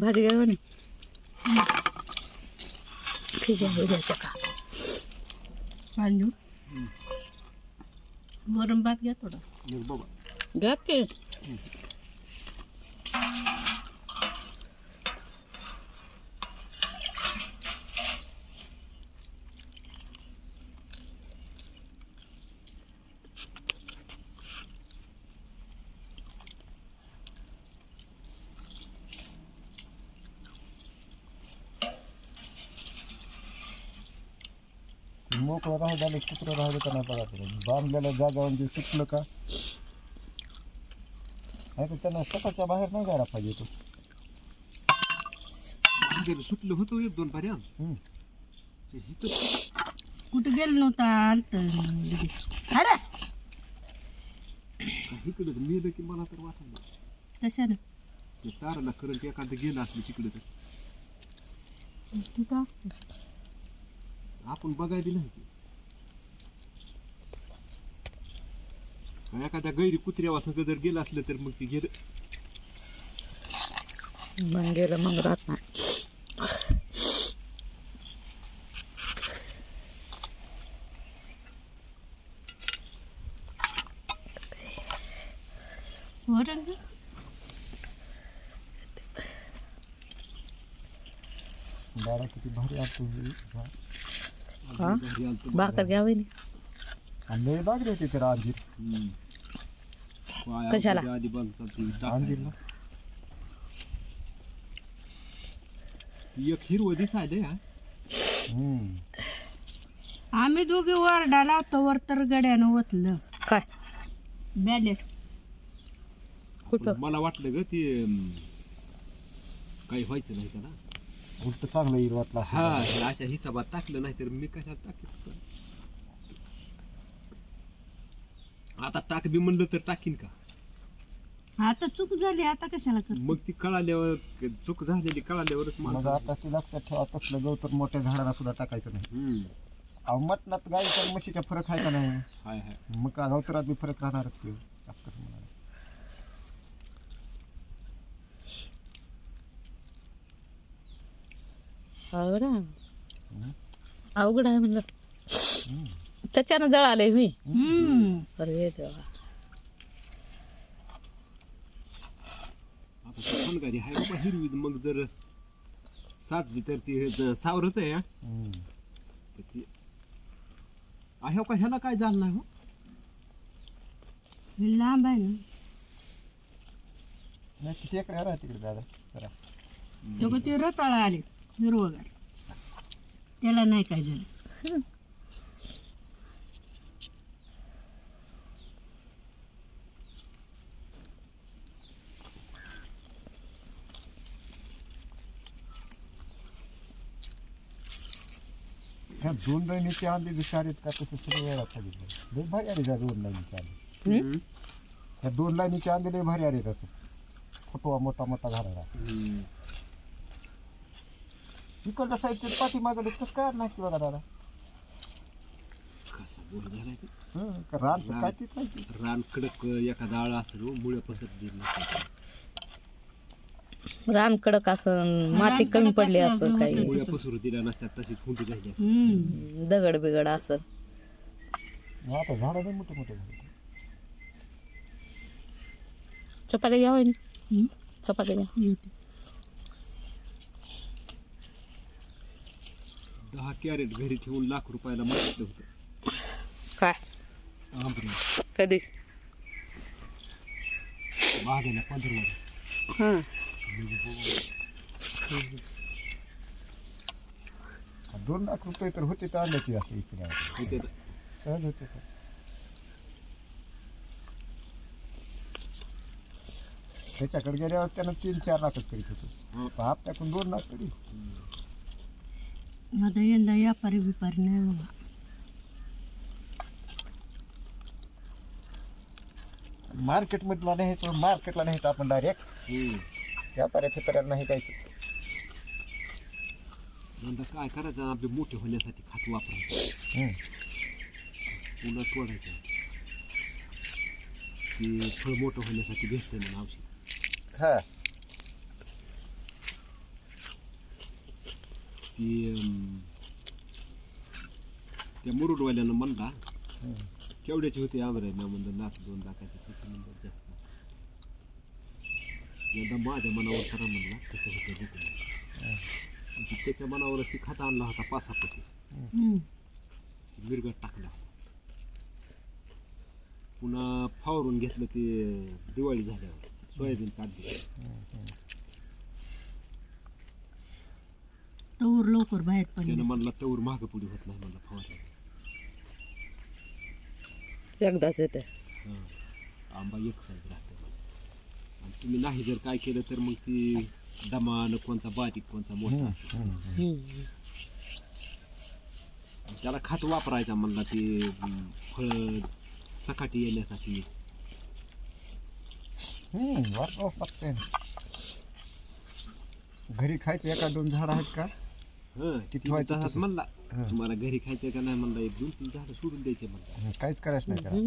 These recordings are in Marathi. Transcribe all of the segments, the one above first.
भाजी घ्यावं म्हणे. ठीक आहे उद्याच्या का? आणू वरण भात घ्या थोडं. घ्या की? मोकळं राहू द्यायला कुत्रं राहू देता नाही बघा तुला बांधलेल्या जागावर जे सुटलं का? नाही तर त्यांना स्वतःच्या बाहेर नाही जायला पाहिजे तो. गेलं सुटलं होतं एक दोन पर्या हम्म. कुठं गेलं नव्हतं आलत? अरे! मेलं की मला तर वाटलं कशानं? ते ताराला करंट एखादं गेलं असलं तिकडे तर. तिथं असतं. आपण बघायला नाही. एखाद्या गैरी कुत्र्यावा संग जर गेलं असलं तर मग ते गेलं मग गेलं मग राहत नाही. वरण. दारा किती भारी आणतो हे. भाकर घ्यावी नाही लय होते तर अंजीर कशाला? आधी. अंजीरला एक हिरवं दिसायलंय हा. हम्म. आम्ही दोघे वरडा लावतो वर तर गड्यानं ओतलं. काय? बॅले कुठं? मला वाटलं ग ते अं, काही व्हायचं नाही का ना उलट चांगलं येईल वाटलं असं. हा तर अशा हिसाबात टाकलं नाही तर मी कशाला टाकीत आता टाक बी म्हणलं तर टाकीन का? आता चूक झाली आता कशाला कर मग ती कळाल्यावर चूक झालेली कळाल्यावरच मग माणूस- आता ते लक्षात ठेवा तसलं गवतर मोठ्या झाडाला सुद्धा टाकायचं नाही. हम्म. अहो मटणात गाईच्या आणि म्हशीच्या फरक आहे का नाही? हाय हाय. मग का गवतरात बी फरक राहणारच की असं कसं म्हणाले अवघड आहे अवघड आहे म्हणलं. त्याच्यानं जळ आले मी. अरे देवा. फणगारी हाय बाबा हिरवी मग जर साजली तर ती सावरत आहे हा. आहे का ह्याला काय झालं नाही हो? हे लांब आहे ना. एकडे राहा तिकडे दादा. जरा. तेव्हा ते रताळा आले हिरवगार त्याला नाही काय झालं. ह्या दोन लाईनीचे आंबे विचार आहेत का तसं सगळं वेळा लय भारी आले त्या दोन लाईनीचे आंबे. ह्या दोन लाईनीचे आंबे लय भारी आले तसं. फुटवा मोठा मोठा झाडाला. हम्म. तिकडच्या साईडचे पाठी मागले कसं काय नाही की बघा दादा कसा ते. हं, का रान तर काय तीच नाही की. रान कडक एखादा आळ असेल हो, मुळे पसरत रान कडक असं माती कमी पडली असं काही मुळे पसरू दिल्या नसतात तशीच हुंडी असते. हम्म दगड बिगड असं मग आता झाडं लय मोठे मोठे झाले चपाती घ्या होईन हम्म. चपाती घ्या येते. दहा कॅरेट घरी ठेवून लाख रुपयाला मागितलं होतं. काय? आंबरी कधी? महागाला पंधरा हं. दोन लाख रुपये तर होते तर आल्याची असे इकडे. सहज होते तर. त्याच्याकडे गेल्यावर त्यानं तीन चार लाखच करीत होतो. हो. पण आपल्याकडून दोन लाख तरी. आता यंदा व्यापारी बिपारी नाही बाबा मार्केटमधला न्यायचं मार्केटला न्यायचं आपण डायरेक्ट हम्म. व्यापाऱ्या फिपाऱ्यांना नाही नंतर काय करायचं आपले मोठे होण्यासाठी खात वापरायचं हं. पुन्हा तोडायचं ते फळ मोठं होण्यासाठी भेटतं म्हणून औषध हा ती अं, त्या मुरुडवाल्यानं म्हणला केवढ्याची होती आमरे मी म्हणलं लाख दोन लाखाची होती म्हणलं जास्त यंदा माझ्या मनावर खरा म्हणला तसं होतं दुकान त्याच्या मनावरच ती खाता आणला होता पाच पोती हम्म. मिरगट टाकला पुन्हा फावरून घेतलं ते दिवाळी झाल्यावर सोयाबीन काढली तवर लवकर बाहेर पडले. त्यानं म्हणला तवर माग पुढे होत नाही म्हणलं फवारलं एकदाच येते. आंबा एक साईज राहते. आणि तुम्ही नाही जर काय केलं तर मग ती दमान कोणता बारीक कोणता मोठा. त्याला खत वापरायचा म्हणला ते फळ सकाटी येण्यासाठी. हम्म घरी खायचे एका दोन झाड आहेत का? हं, तसाच तसं. म्हणला हं. तुम्हाला घरी खायचं का नाही? म्हणला एक दोन तीन झाडं सोडून द्यायचे म्हणला. काहीच करायचं नाही त्याला.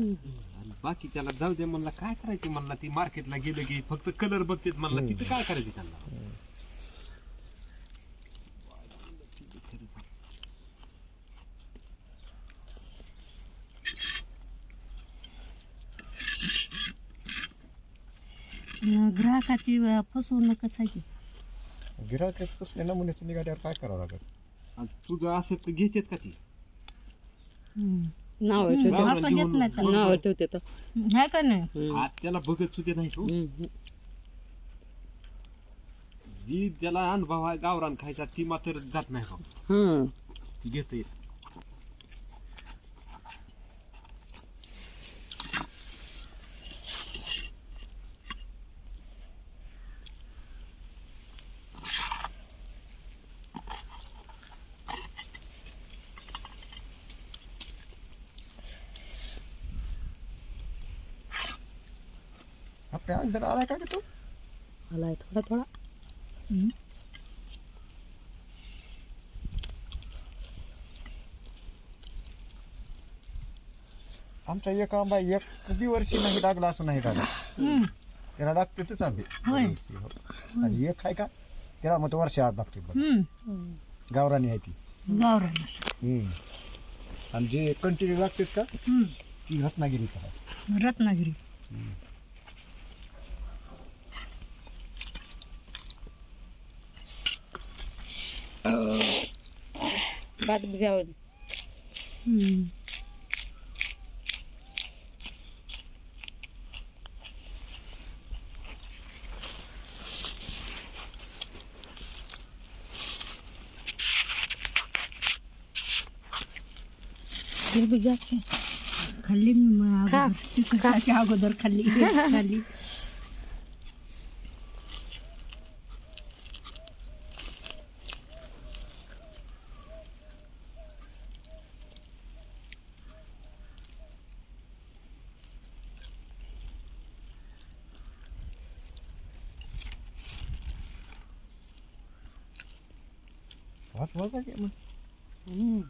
आणि बाकी त्याला जाऊ दे म्हणला काय करायचं? म्हणला ती मार्केटला गेलं की फक्त कलर बघतेत म्हणला तिथं काय करायचं त्यांना? ग्राहकाची फसवणूकच आहे की. गिरायकच कसले नमुन्याचे निघाल्यावर काय करावं लागत आणि तुझं असं तर घेतेत का ती. नाव ठेवते गावरान असं घेत घेऊन- नाही त्याला. नाव ठेवते तर आहे का नाही? आज त्याला बघत सुद्धा नाही तू? हम्म. जी त्याला अनुभव आहे गावरान खायचा ती मात्र जात नाही हो हं. ती घेते. आपल्या अंडर आलाय का तू? आलाय थोडा थोडा. आमचा एक आंबा एक बी वर्षी नाही लागला असं नाही दादा. त्याला लागते तर चालते होय. आणि एक आहे का? त्याला मग वर्ष आठ लागते. गावरानी आहे ती. गावरान. आणि जे कंटिन्यू लागते का. ती रत्नागिरी करा रत्नागिरी. भात घ्यावं हम्म. हिरवी घ्या की. खाल्ली मी मग खा. अगोदर. तिखटाच्या अगोदर खाल्ली खाल्ली भात वाजा की मग. हम्म.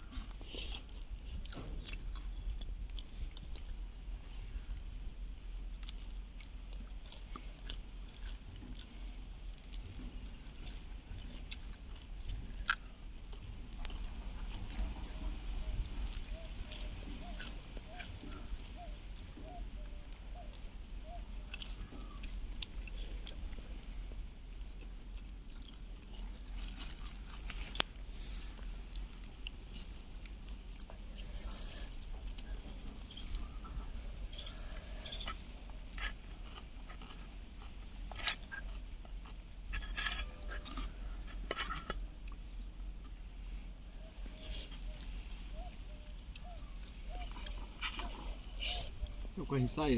काही साय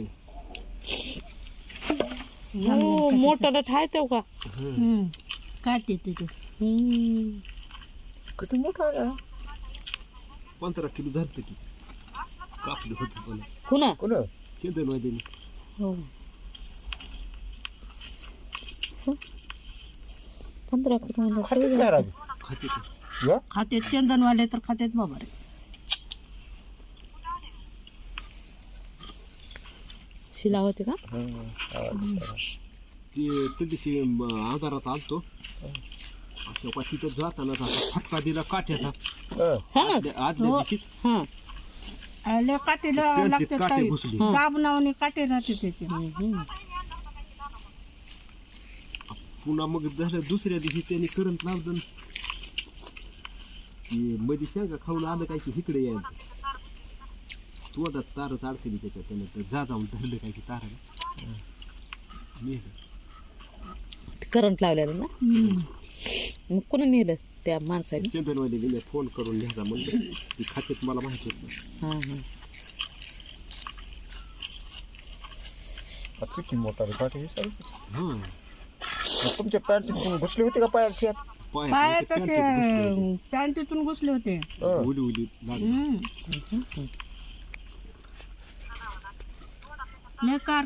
हो मोठं ठाय तेव का? हम्म. काटे हम्म. किती मोठा हा? पंधरा किलो धरतं की कापलं होतं पण. कुणा? कोण? केंद्र हो. पंधरा किलो खाते खाते ते. खातेत चंदनवाले तर खातेत बाबा रे. शिला होते का ते दिवशी अंधारात आलतो तेव्हा तिथं जाताना असा फटका दिला काठ्याचा हं. ना आदल्या आदल्या. दिवशीच हा आले काटेला त्यांचे लागते काटे काही घुसले. दाबनावने काटे राहते त्याचे. पुन्हा मग झालं दुसऱ्या दिवशी त्यांनी करंट लावलं की मध्ये शेंगा खाऊन आलं काय की इकडे यायचं तू आता तारच अडकली त्याच्यात त्यानं तर जा जाऊन धरलं काय की तार करंट लावलेलं ना? हम्म. मग कोणी नेलं त्या माणसाने? चंदनवाली मी फोन करून लिहायचा म्हणलं. ती खात्यात मला माहिती होत. हा हा. किती मोठा रे हे. हां मग तुमच्या पॅन्टीत घुसले होते का खेळत पाय पाय नाही तर तसे पॅन्टीत घुसले होते. पॅन्टीतून घुसले होते. उली उली लागली हम्म. लय कार